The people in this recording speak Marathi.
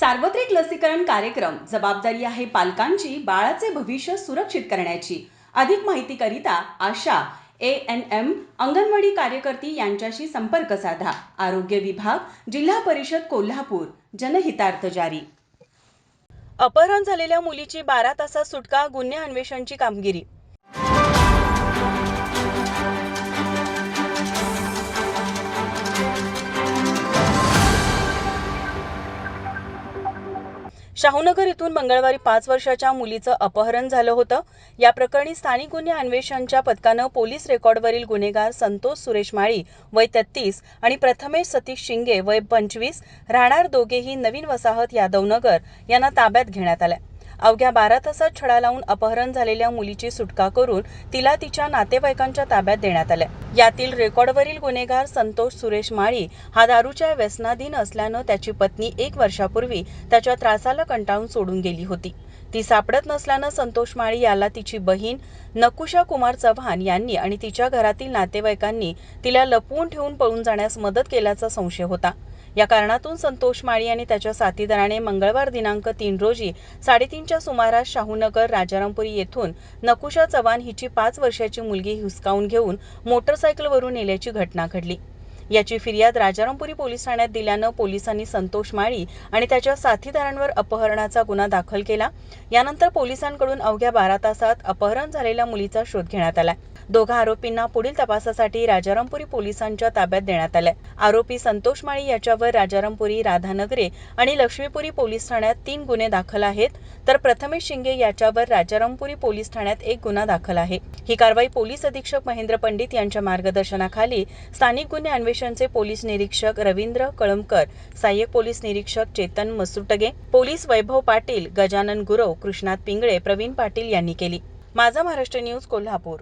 सार्वत्रिक लसीकरण कार्यक्रम जबाबदारी आहे पालकांची बाळाचे भविष्य सुरक्षित करण्याची. अधिक माहितीकरिता Asha A N M anganwadi कार्यकर्ती यांच्याशी संपर्क साधा. आरोग्य विभाग जिल्हा परिषद कोल्हापूर जनहितार्थ जारी. अपहरण झालेल्या मुलीची बारा तासात सुटका गुन्हे अन्वेषणची कामगिरी. शाहूनगर इथून मंगळवारी पाच वर्षाच्या मुलीचं अपहरण झालं होतं. या प्रकरणी स्थानिक गुन्हे अन्वेषणच्या पथकानं पोलीस रेकॉर्डवरील गुन्हेगार संतोष सुरेश माळी वय तेहतीस आणि प्रथमेश सतीश शिंगे वय पंचवीस राहणार दोघेही नवीन वसाहत यादवनगर यांना ताब्यात घेण्यात आल्या. अवघ्या बारा तासात छडा लावून अपहरण झालेल्या मुलीची सुटका करून तिला तिच्या नातेवाईकांच्या ताब्यात देण्यात आलंय यातील रेकॉर्डवरील गुन्हेगार संतोष सुरेश माळी हा दारूच्या व्यसनाधीन असल्यानं त्याची पत्नी एक वर्षापूर्वी त्याच्या त्रासाला कंटाळून सोडून गेली होती. ती सापडत नसल्यानं संतोष माळी याला तिची बहीण नकुशा कुमार चव्हाण यांनी आणि तिच्या घरातील नातेवाईकांनी तिला लपवून ठेवून पळून जाण्यास मदत केल्याचा संशय होता. या कारणातून संतोष माळी आणि त्याच्या साथीदाराने मंगळवार दिनांक तीन रोजी साडेतीनच्या सुमारास शाहूनगर राजारामपुरी येथून नकुशा चव्हाण हिची पाच वर्षाची मुलगी हुसकावून घेऊन मोटरसायकलवरून नेल्याची घटना घडली. याची फिर्याद राजारामपुरी पोलीस ठाण्यात दिल्यानं पोलिसांनी संतोष माळी आणि त्याच्या साथीदारांवर अपहरणाचा गुन्हा दाखल केला. यानंतर पोलिसांकडून अवघ्या बारा तासात अपहरण झालेल्या मुलीचा शोध घेण्यात आला. दोघा आरोपींना पुढील तपासासाठी राजारामपुरी पोलिसांच्या ताब्यात देण्यात आलंय. आरोपी संतोष माळी याच्यावर राजारामपुरी राधानगरे आणि लक्ष्मीपुरी पोलीस ठाण्यात तीन गुन्हे दाखल आहेत. तर प्रथमेश शिंगे याच्यावर राजारामपुरी पोलीस ठाण्यात एक गुन्हा दाखल आहे. ही कारवाई पोलीस अधीक्षक महेंद्र पंडित यांच्या मार्गदर्शनाखाली स्थानिक गुन्हे अन्वेषणचे पोलीस निरीक्षक रवींद्र कळमकर सहाय्यक पोलीस निरीक्षक चेतन मसुटगे पोलीस वैभव पाटील गजानन गुरव कृष्णात पिंगळे प्रवीण पाटील यांनी केली. माझा महाराष्ट्र न्यूज कोल्हापूर.